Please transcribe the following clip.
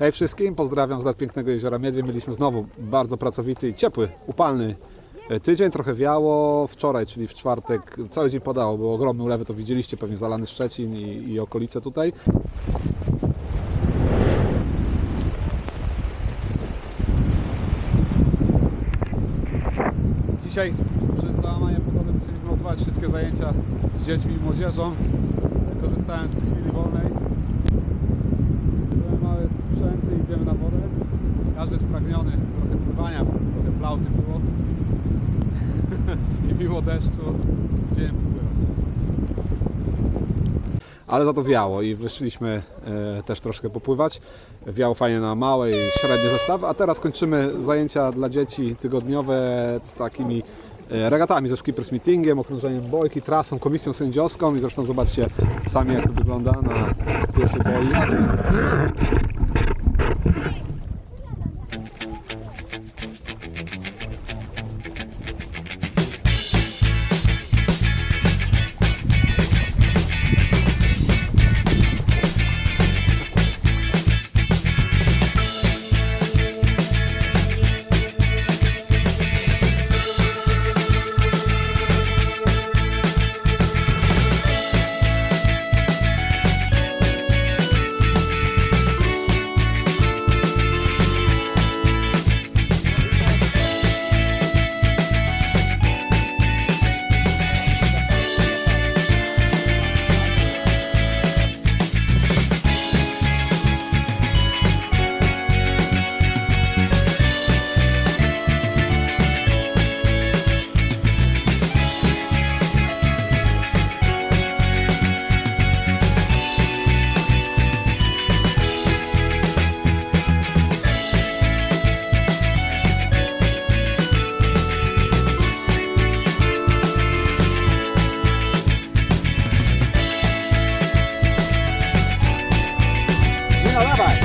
Hej wszystkim, pozdrawiam z nad pięknego jeziora Miedwie. Mieliśmy znowu bardzo pracowity i ciepły, upalny e, tydzień. Trochę wiało wczoraj, czyli w czwartek, cały dzień padało. Było ogromne ulewy, to widzieliście pewnie zalany Szczecin i, i okolice tutaj. Dzisiaj przez załamanie pogody musieliśmy odbywać wszystkie zajęcia z dziećmi i młodzieżą, korzystając z chwili wolnej. Trochę flauty było. I miło deszczu, popływać. Ale za to wiało i wyszliśmy e, też troszkę popływać. Wiało fajnie na małe i średnie zestawy, a teraz kończymy zajęcia dla dzieci tygodniowe takimi e, regatami ze skippers meetingiem, okrążeniem bojki, trasą, komisją sędziowską i zresztą zobaczcie sami jak to wygląda na pierwszej boi. Bye-bye.